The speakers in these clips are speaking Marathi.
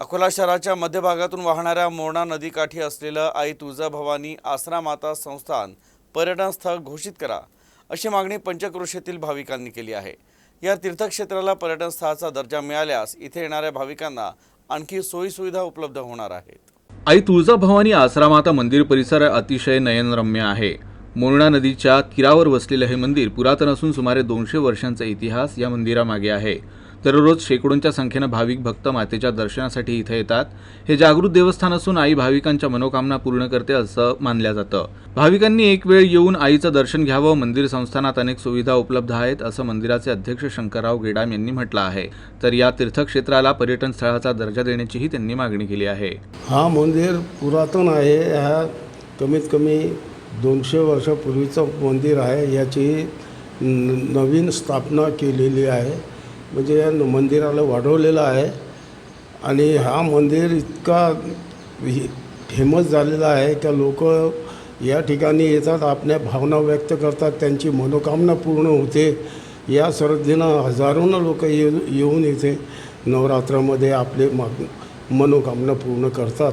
अकोला शहराच्या मध्यभागातून वाहणाऱ्या मोरणा नदीकाठी असलेलं आई तुळजाभवानी आसरा माता संस्थान पर्यटनस्थळ घोषित करा अशी मागणी पंचक्रोशीतील भाविकांनी केली आहे. या तीर्थक्षेत्राला पर्यटनस्थळाचा दर्जा मिळाल्यास इथे येणाऱ्या भाविकांना आणखी सोयीसुविधा उपलब्ध होणार आहेत. आई तुळजाभवानी आसरामाता मंदिर परिसर अतिशय नयनरम्य आहे. मोरणा नदीच्या तीरावर वसलेलं हे मंदिर पुरातन असून सुमारे दोनशे वर्षांचा इतिहास या मंदिरामागे आहे. दररोज शेकडोंच्या संख्येनं भाविक भक्त मातेच्या दर्शनासाठी इथे येतात. हे जागृत देवस्थान असून आई भाविकांच्या मनोकामना पूर्ण करते असं मानलं जातं. भाविकांनी एक वेळ येऊन आईचं दर्शन घ्यावं मंदिर संस्थानात अनेक सुविधा उपलब्ध आहेत असं मंदिराचे अध्यक्ष शंकरराव गेडाम यांनी म्हटलं आहे. तर या तीर्थक्षेत्राला पर्यटन स्थळाचा दर्जा देण्याचीही त्यांनी मागणी केली आहे. हा मंदिर पुरातन आहे. हा कमीत कमी दोनशे वर्षापूर्वीचं मंदिर आहे. याची न- नवीन स्थापना केलेली आहे. म्हणजे या मंदिराला वाढवलेलं आहे. आणि हा मंदिर इतका फेमस झालेला आहे का लोक या ठिकाणी येतात आपल्या भावना व्यक्त करतात त्यांची मनोकामना पूर्ण होते. या श्रद्धेनं हजारोनं लोक येऊन येऊन इथे नवरात्रामध्ये आपले मनोकामना पूर्ण करतात.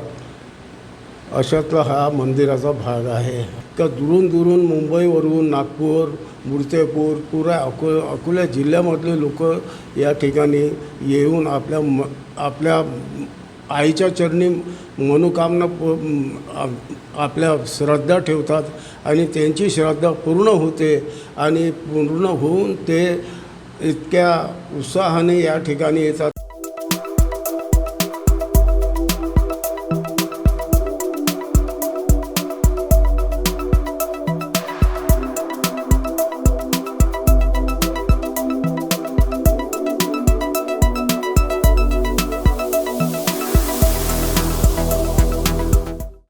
अशातला हा मंदिराचा भाग आहे. का दुरून दुरून मुंबईवरून नागपूर मूर्तेपूर पुऱ्या अको अकोला जिल्ह्यामधले लोक या ठिकाणी येऊन आपल्या म आपल्या आईच्या चरणी मनोकामना प आपल्या श्रद्धा ठेवतात आणि त्यांची श्रद्धा पूर्ण होते आणि पूर्ण होऊन ते इतक्या उत्साहाने या ठिकाणी येतात.